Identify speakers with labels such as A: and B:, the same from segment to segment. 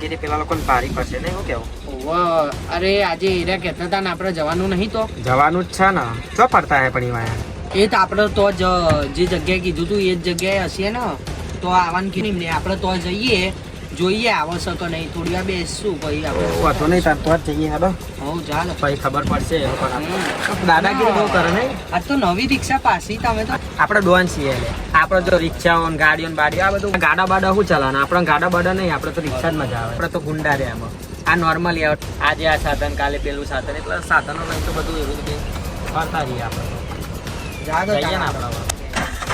A: કામગીરી પેલા લોકોને ભારી પડશે ને એવું કેવું?
B: ઓવ, અરે આજે એરિયા કહેતા હતા ને આપણે જવાનું નહીં તો?
A: જવાનું જ છે ને. ચો પડતા હે પણ એમાં
B: એ તો આપણે તો જ જે જગ્યાએ કીધું તું એ જ જગ્યાએ હશે ને. તો આવવાનું કીધું ને આપણે તો જઈએ. જોઈએ આવશે તો નહીં? થોડી વાર બેસશું પછી આપણે
A: વાતો નહીં તાર તો જ જઈએ હેડો.
B: હવ ચાલ.
A: પછી ખબર પડશે. દાદાગીરી બહુ કરે ને
B: આ તો નવી રિક્ષા પાસી તમે તો
A: આપણે ડોન છીએ એટલે આપણે જો રિક્ષાઓ ગાડીઓ બાડીઓ આ બધું ગાડા બાડા શું ચલાવવાના આપણે ગાડા બાડા નહીં આપણે તો રિક્ષા જ મજા આવે. આપણે તો ગુંડા રહ્યા એમાં. આ નોર્મલી આજે આ સાધન કાલે પેલું સાધન. એટલે સાધનો નહીં તો બધું એવું રીતે કરતા રહીએ આપણે. જઈએ ને. આપણે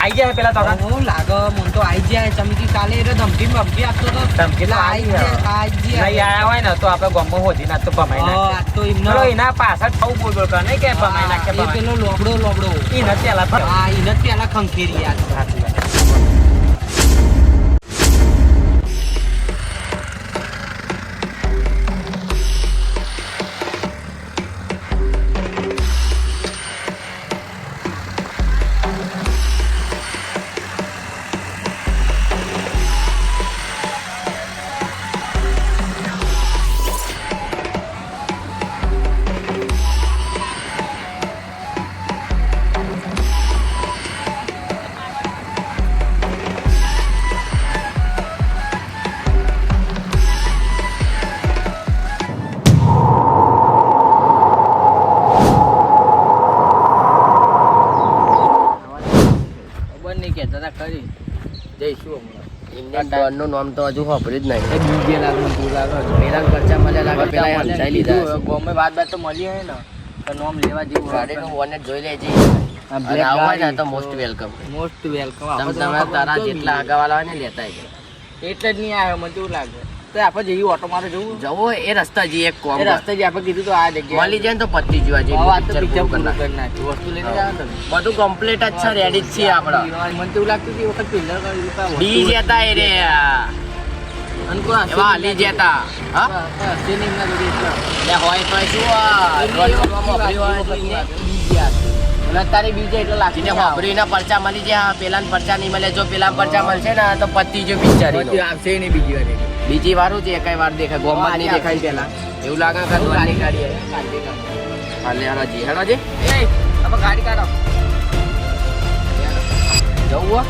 A: આઈ ગયા પેલા તો
B: હું લાગે મને તો આઈ જાય ચમકી કાલે એટલે ધમકી બમકી આપતો તો.
A: ધમકી તો
B: આઈ જાય આઈ
A: નહીં
B: જાય
A: આયા હોય ને તો આપણે ગમો હોધી ના તો ભમાઈ
B: ના તો એમનો
A: એના પાછળ થવું બોલ બોલ કરે નહીં કે ભમાઈ નાખે
B: એ પેલો લોબડો લોબડો.
A: ઈ નથી આલા આ
B: હા નથી આલા ખંખેરી યાદ.
C: ડોનનું નામ તો હજુ ખબર્યું જ નહીં.
B: બીજે લાગે તું લાગે
C: પેલા પરચા મળ્યા લાગે પેલા એ લીધા
B: ગમે વાત બાત તો મળી હોય ને. તો નોમ લેવા જેવું
C: ગાડીનું જોઈ લેજે.
B: આ
C: અને
B: black
C: આવું હોય ને
B: ગાડી.
C: તો મોસ્ટ વેલકમ
B: મોસ્ટ વેલકમ
C: તમે તારા જેટલા આગળવાળા હોય ને લેતા
B: એટલે જ નહીં આવ્યો મને એવું લાગે. તો આપણે જઈએ ઓટો મારો જવું.
C: જવું એ રસ્તા જઈએ એક કોમ
B: રસ્તે જ આપણે કીધું તો આ જગ્યાએ.
C: જાય તો પતી જવા
B: હવે આ તો picture પૂરું
C: પૂરું કરી
B: કરી નાખ્યું. વસ્તુ લઈને જાઓ તમે.
C: બધું કમ્પ્લીટ જ છે રેડી જ છીએ આપણે.
B: મને તો એવું લાગતું કે વખત
C: ડી જતા એ રે. હાલી જતા. હા? હોય તો શું
B: બીજે એટલે.
C: વાપરીના પરચા મળી જાય પેલા પરચા નહીં મળે. જો પેલા પરચા મળશે ને તો પતિ જો
B: બિચારી આવશે નહીં બીજી વાર.
C: બીજી વાર છે એકાઈ વાર દેખાય ગોમાં જ નહીં દેખાય પેલા એવું લાગે કે
B: ગાડી
C: ગાડી હાલે હરાજી હરાજી
B: એ આપણે ગાડી કાઢો.
C: જવું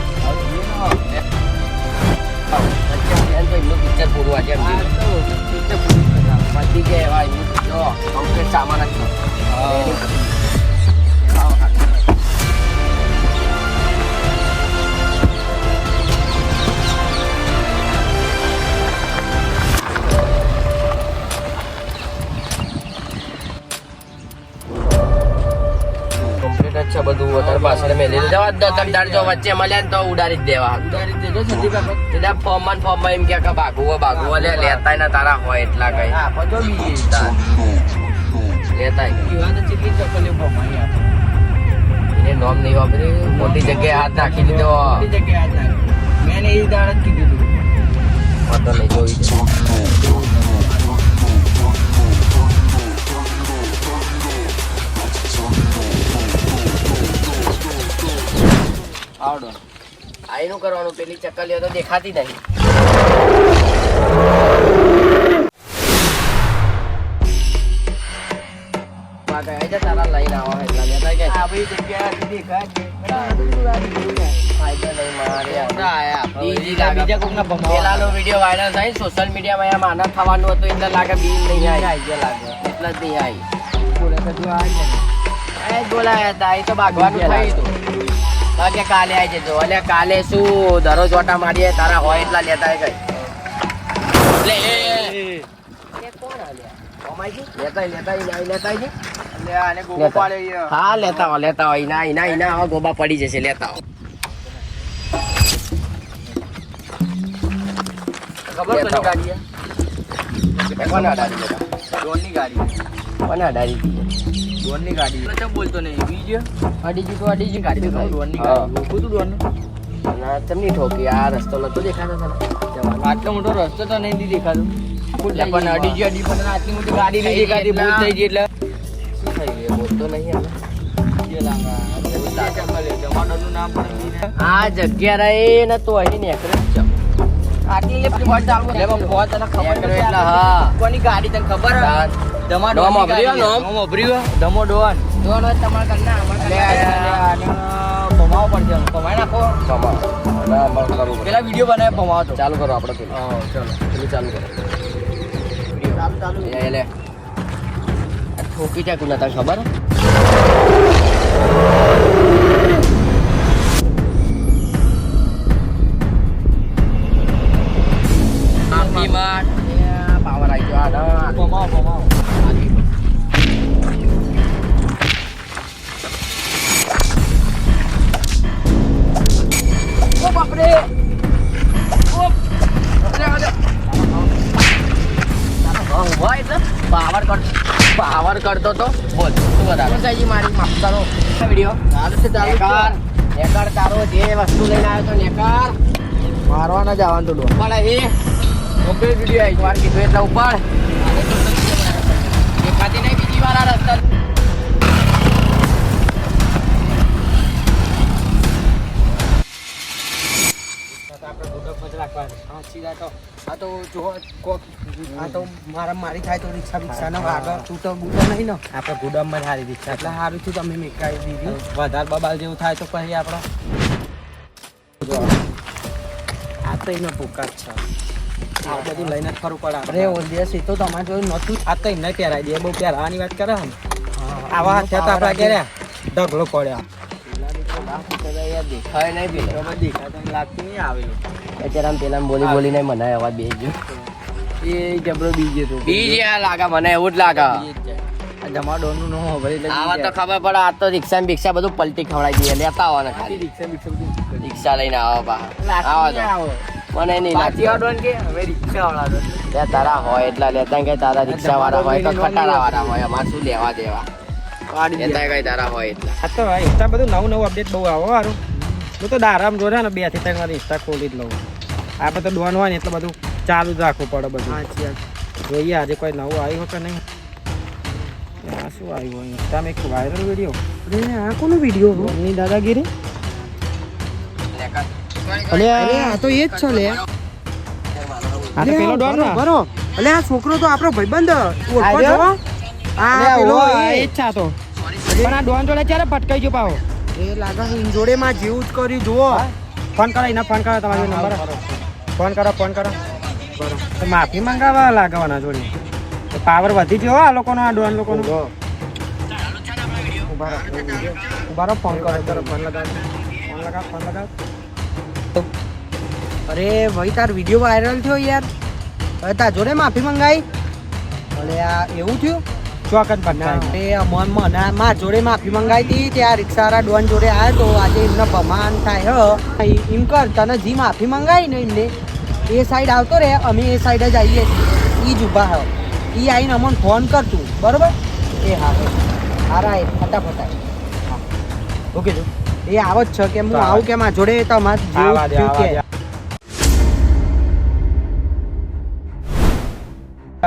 C: પિક્ચર પૂરું આજે એમ
B: આ
C: કીધું.
B: પૂરું કરી
C: કે એવા એમનું જો complete સામાન જ બધું અત્યારે પાછળ મેલી જવા દો તમે તાર જો વચ્ચે મળ્યા ને તો ઉડાડી જ દેવા.
B: ઉડાડી દેજો.
C: ફોર્મમાં ફોર્મમાં એમ કે ભાગવું ભાગવું લે લેતાય ના તારા હોય એટલા કઈ.
B: બીજી
C: લેતાય. એને નોમ નહીં વાપરી. મોટી જગ્યાએ હાથ નાખી દીધો.
B: જગ્યાએ હાથ. મેં એ દાડે જ કીધું હતું.
C: નહીં જોઈ
B: આવડો.
C: આઈનું કરવાનું પેલી ચકલીઓ તો દેખાતી નહીં. તારા લઈને આવો એટલા લેતા
B: આ દેખાય
C: સોશિયલ મીડિયામાં એમ થવાનું હતું એટલે લાગે બી નહીં આવી
B: લાગે.
C: એટલે જ નહીં આવી
B: તો
C: બોલાયા હતા એ ભાગવાનું થયું હતું. બાકી કાલે આવી જજો એટલે કાલે શું દરરોજ ઓટા મારીએ તારા હોય એટલા લેતા ગઈ લે. એ કોણ
B: ગોગો
C: લેતા. હા લેતા હો લેતા હોય ના ઇના ઇના હવે ગોબા પડી જશે લેતા હો
B: ખબર
C: લેતા
B: કોની ગાડી છે?
C: કોને અડાડી દેતા?
B: ગાડી.
C: કોને અડાડી દીધી?
B: ડોનની ગાડી. એટલે બોલતો નહીં. બીજો?
C: અડીજી તો અડીજી ગાડી
B: કહું, ડોનની ગાડી. ઓળખું તું ડોનનું?
C: તમને ઠોકી આ રસ્તો નતો દેખાતો તને
B: આટલો મોટો રસ્તો તો નહીં દેખાતો
C: થઈ
B: પણ અડીજી અડી પણ આટલી મોટી ગાડી નહીં દેખાતી ભૂલ થઈ ગઈ એટલે
C: શું થયું એ બોલતો નહીં. આ જગ્યા રહે ને તો અહીં નેકરે આટલી ખબર
B: એટલે તને ખબર
C: હા.
B: કોની ગાડી તને ખબર ધમા
C: ડોમ
B: ડોનની
C: નોમ?
B: અભર્યો? ધમો ડોન
C: ડોન હોય તમારા
B: ભમાવો પડશે ભમાઈ નાખો.
C: પડે.
B: પેલા વીડિયો બનાવે ભમાવો તો.
C: ચાલુ કરો આપણે પેલું.
B: હા ચાલો.
C: પેલું ચાલુ કરો.
B: ચાલુ
C: લે. ઠોકી જાય કોને તને ખબર? પાવર આવી ગયો આ ના.
B: ભમાવો ભમાવો.
C: એટલે પાવર પાવર કરતો તો બોલ શું વધારે સાહેજી મારી માફ કરો. વીડિયો ચાલુ છે ચાલુ કર નેકર. તારો જે વસ્તુ લઈને આવ્યો તો નેકર.
B: મારવાના જવાનું તો ડોન
C: પણ એ ઓકે વીડિયો આવી. વાર કીધું એટલે ઉપર. દેખાતી નહીં બીજી વાર આ રસ્તા.
B: સીધા તો આ તો જો કોક આ તો મારા મારી થાય તો રિક્ષા બિક્ષા નો આગળ તું તો ગુડો નહીં ને?
A: આપણે ગુડમમાં જ સારી રિક્ષા
B: એટલે સારું છું તમે મેકાવી દીધી.
A: વધારે બબાલ જેવું થાય તો પછી આપણો આ તો એનો ભૂકા છે. આ બધું લઈને જ ફરવું પડે
B: અરે ઓલ દિવસ એ તો તમારે જોયું નહોતું.
A: આ તો એને પહેરાય દે બહુ પહેરાવાની વાત કરે ને? આવા હાથે તો આપણા ઢગલો પડ્યો
C: દેખાય નહીં પેલો
A: તો દેખાતો લાગતું નહીં આવેલું
C: અત્યારે આમ પેલા બોલી બોલીને મને અવાજ બે ગયો.
A: એ જબરો બીજે તો.
C: બીજ લાગે મને એવું જ લાગે.
A: આ નો ભરી એટલે
C: આવા તો ખબર પડે આ તો રિક્ષા ને બિક્ષા બધું પલટી ખવડાવી દઈએ લેતા આવવાના ખાલી.
A: રિક્ષા
C: લઈને આવો બા. આવો તો. મને નહીં લાગતું.
A: કે હવે રિક્ષા વાળા
C: તારા હોય એટલા લેતા કે તારા રિક્ષા વાળા હોય તો ખટારા વાળા હોય અમારે શું લેવા દેવા?
A: કાઢી દે.
C: કઈ તારા હોય એટલા.
A: આ તો ઇન્સ્ટા બધું નવું નવું અપડેટ બહુ આવો સારું હું તો દારામ જોડે ને બેથી ત્રણ વાર ઇન્સ્ટા ખોલી જ લઉં. આપણે તો ડોન હોય ને એટલે બધું ચાલુ જ રાખવું પડે બધું. જોઈએ આજે કોઈ નવું આવ્યું હોય કે નહીં. આ શું આવ્યું હોય? ઇન્સ્ટામાં એક વાયરલ વીડિયો
B: અરે આ કોનો વીડિયો
A: ડોનની દાદાગીરી?
B: આ તો એ જ છે લે
A: આ તો પેલો ડોન ને.
B: બરો અલે આ છોકરો તો આપણો ભાઈબંધ ઓળખો? આ પેલો
A: એ જ છે તો. પણ આ ડોન જોડે ક્યારે ફટકાઈ ગયો પાહો?
B: એ લાગે છે ઇન્જોડે માં જેવું જ કર્યું જુઓ.
A: ફોન કરો એના ફોન કરો તમારો નંબર ફોન કરો ફોન કરો. માફી મંગાવવા લાગવાના જોડે. તો પાવર વધી ગયો હો આ લોકોનો આ ડોન લોકોનો. ઊભા. રહો. ફોન કરો. ફોન લગાવ ફોન લગાવ ફોન લગાવ
B: અરે ભાઈ તાર વીડિયો વાયરલ થયો યાર. હવે તાર જોડે માફી મંગાઈ? અરે આ એવું થયું?
A: ચોકન
B: તે મન મને માર જોડે માફી મંગાઈ હતી ત્યાં રિક્ષાવાળા ડોન જોડે આવ્યો તો આજે એમને ભમાન થાય હ. એમ કર તને જી માફી મંગાઈ ને એમને એ સાઈડ આવતો રે અમે એ સાઈડ જ આવીએ છીએ. ઈ જ ઊભા હ. એ આવીને અમને ફોન કરતું બરોબર? એ હા હારા એ ફટાફટ હા. ઓકે જો એ આવો જ છે કે હું
A: આવું
B: કે મારા જોડે તમારે જેવું
A: આવા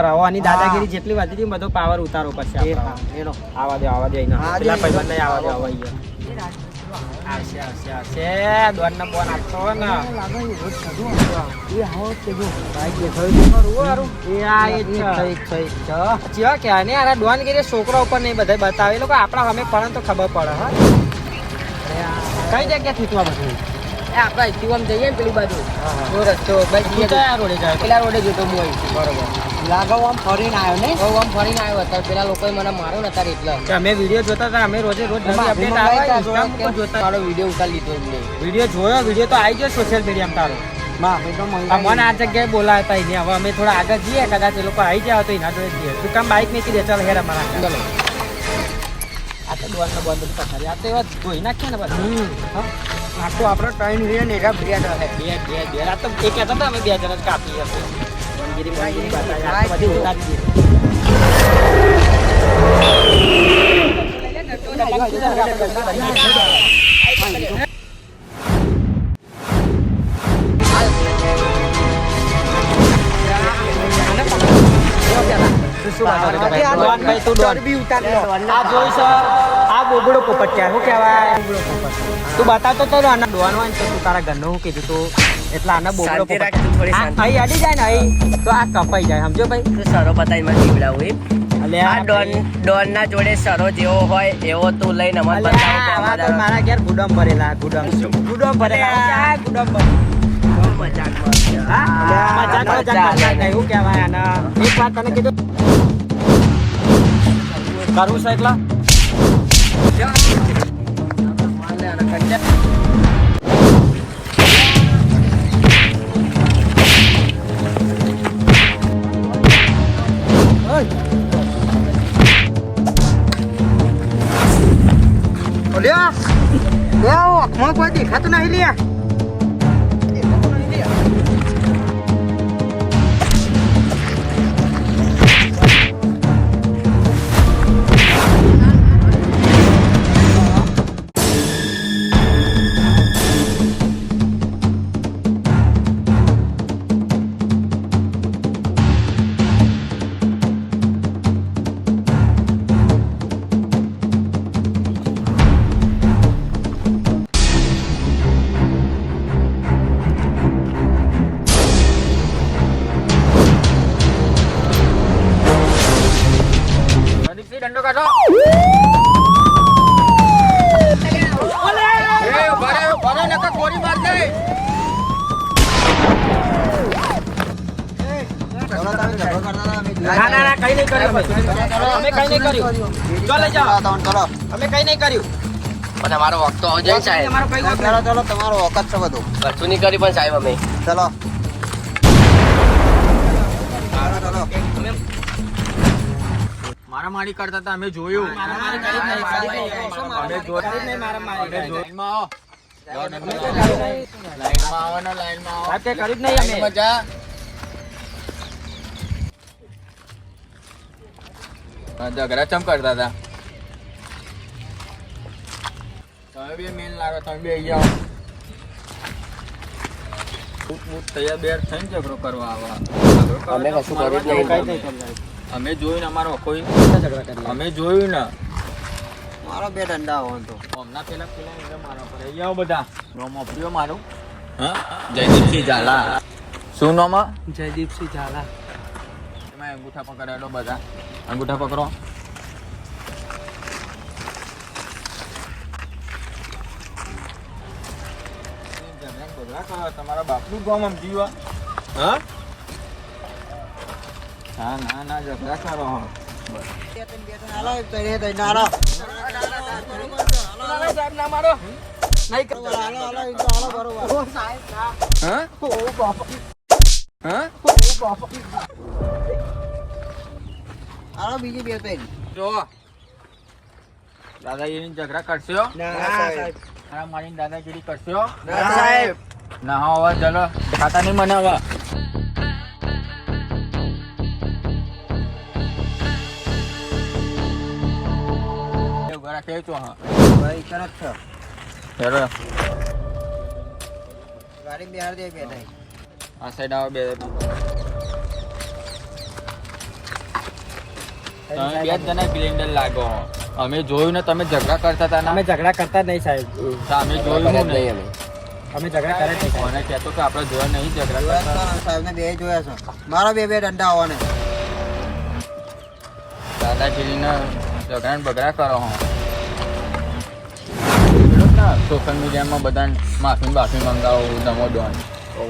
A: દે રવાની દાદાગીરી જેટલી વધી હતી બધો પાવર ઉતારો.
B: હા
A: આવા દે આવા દે. પેલા
B: દે.
A: ભાઈબંધને આવા દે આવા આવશે આવશે આવશે. દોડને બોન આપતો ને. એ આ એ જ છે. સાચી વાત કે આને આરા ડોન ગીરી છોકરા ઉપર નહીં બધા બતાવે. એ લોકો આપણા અમે પણ તો ખબર પડે હા. કઈ જગ્યા તું બધું?
C: એ આપણે અહીંથી જઈએ પેલી બાજુ. રસ્તો બસ
A: રોડે જાય.
C: પેલા રોડે જતો હું
A: બરોબર.
B: લાગો આમ ફરીને આવ્યો ને
C: હું આમ ફરીને આવ્યો. અત્યારે પેલા લોકોએ મને માર્યો ને અત્યારે એટલે.
A: કે અમે વીડિયો જોતા હતા અમે રોજે રોજ અપડેટ આવે જોતા.
C: મારો વીડિયો ઉતારી લીધો એમને.
A: વીડિયો જોયો વીડિયો તો આવી ગયો સોશિયલ મીડિયામાં તારો.
B: તો
A: આ મને આ જગ્યાએ બોલાવતા અહીંયા હવે અમે થોડા આગળ જઈએ કદાચ એ લોકો આવી જાય તો એના જોડે જઈએ. તું કામ બાઇક નીકળી દે ચાલ હેરા મારા
C: ચલો.
A: આ તો દોડ ને બંધ પથારી. આ તો એવા ધોઈ નાખ્યા ને બધા.
B: હમ.
A: હા?
B: આખું આપણો ટાઈમ રે ને એરા હે
A: બે બે બે. આ તો એ કહેતા હતા અમે બે જણા જ કાપી હશે. મંગીરી મંગીરી બતાવી આ તો
B: હા,
A: બધી
B: જો.
A: ઉતારી દીધી. તું શું બતાવે છે ભાઈ? ડોન ભાઈ તું ડોન
B: ચરબી ઉતારી લો
A: આ જોઈ છે આ બોબડો પોપટ કહેવાય શું કહેવાય તું બતાવતો તો આના ડોન હોય ને તો તું તારા ઘરનું શું કીધું તું એટલે આને બોબડો
C: શાંતિ. રાખ, તું થોડી શાંતિ.
A: અહીં અડી જાય ને અહીં તો આ કપાઈ જાય સમજો ભાઈ?
C: તું સરો બતાવી મને જીવડાવું એમ?
A: અલે
C: આ ડોન ડોન ના જોડે સરો જેવો હોય એવો તું લઈને અમને તો
A: મારા ઘેર ગુડમ ભરેલા ગુડમ. ગુડમ ભરેલા
C: આ.
A: ગુડમ ભરેલા
C: બહુ મજાકમાં છે, હા?
A: મજાક મજાક કરતા કહેવાય આના? એક વાત તને કીધું? કરવું છે એટલા?
B: લે આવો આંખમાં કોઈ દેખાતું નહીં
A: ના ના ના કઈ નહીં કર્યું અમે. અમે કઈ નહીં કર્યું. જો લઈ જાઓ અમે કઈ નહીં કર્યું.
C: પણ અમારો વખત તો જાય સાહેબ.
A: અમારો કઈ વાંક
B: ચલો ચલો તમારો વખત છે બધું.
C: કશું નહીં કર્યું પણ સાહેબ અમે.
B: ચલો.
A: મારામારી કરતા હતા અમે જોયું. મારામારી કરી જ નહીં. અમે કરી. જ નહીં અમે.
D: ઝઘડા ચમ કરતા હતા? તમે બી મેન લાગો તમે બી અહીંયા
C: અમે
D: જોયું ને અમારો કોઈ અમે જોયું ને.
B: મારો બે દંડા હોવાનો તો.
D: હમણાં પેલા પેલા અહીંયા બધા. નોમ અપ્રિયો મારું. હા? જયદીપસિંહ ઝાલા. શું નામ
B: જયદીપસિંહ ઝાલા.
D: એમાં અંગૂઠા પકડાયેલો બધા. અંગૂઠા પકડો તમારા બાપનું ગામ આમ જીવા હા હા ના ના ઝઘડા કરો હો હા હા
B: બીજી બે પેન
D: જો. દાદાગીરી ઝઘડા કરશો? મારા મારીને દાદાગીરી કરશો
C: સાહેબ.
D: ના હવે ચલો. ખાતા નહીં મને હવે એવું ઘરે હા?
B: ભાઈ તરત છે
D: ચલો.
B: ગાડી બિહાર દે બે
D: આ સાઈડ આવો બે. તમે બે જણા સિલિન્ડર લાગો. અમે જોયું ને તમે ઝઘડા કરતા હતા
A: અમે ઝઘડા કરતા જ નહીં સાહેબ.
D: અમે જોયું
C: નહીં. અમે
A: અમે ઝઘડા કરે નહીં
D: કોને કહેતો કે આપણે જોયા નહીં ઝઘડા કરતા.
B: સાહેબ ને બે જોયા છે. મારા બે બે દંડા હોવાને
D: દાદાગીરીને ઝઘડા બગડા કરો હો. સોશિયલ મીડિયામાં બધા માફી બાફી મંગાવો નમો ડોન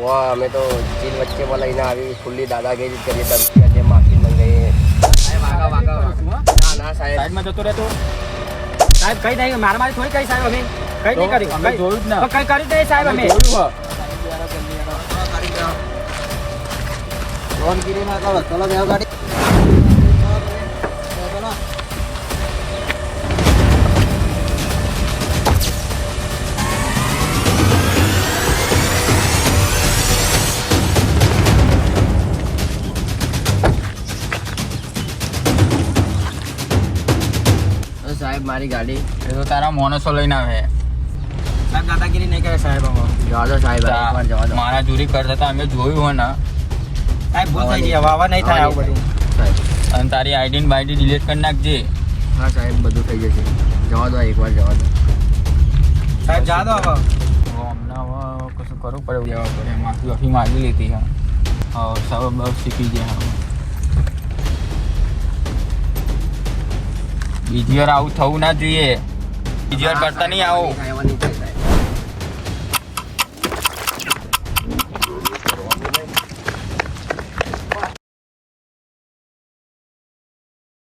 C: વાહ અમે તો ચીન વચ્ચે લઈને આવી ફૂલ્લી દાદાગીરી કરીએ ધમકી આજે માફી મંગાઈએ વાગા વાગા ના સાહેબ.
D: સાઈડમાં જતો રહેતો.
A: સાહેબ કઈ નહીં મારામારી થોડી કઈ સાહેબ અમે. કઈ નહીં કરી.
D: અમે
A: કઈ-
D: જોયું જ ના.
A: કઈ કરી દે સાહેબ અમે
D: જોયું ફોન
B: કરી ના કરો ચલો બે ગાડી
C: મારી ગાડી.
D: એ તો તારા મોનસો લઈને આવે.
A: સાહેબ દાદાગીરી નહીં કરે સાહેબ
C: જવા દો સાહેબ એકવાર જવા દો.
D: મારા ચોરી કરતા હતા અમે જોયું હોય ને.
A: સાહેબ ભૂલ થઈ ગઈ હવે હવે નહીં થાય આવું બધું.
C: સાહેબ.
D: અને તારી આઈડી ને બાઈડી ડિલીટ કરી નાખજે.
C: હા સાહેબ બધું થઈ જશે. જવા દો એકવાર જવા દો.
A: સાહેબ જવા દો હવે
D: હમણાં કશું કરવું પડે જવા પડે. માફી માફી માગી લીધી હા હા સબ બસ શીખી ગયા. બીજી વાર આવું થવું ના જોઈએ. બીજી વાર કરતા નહીં આવું.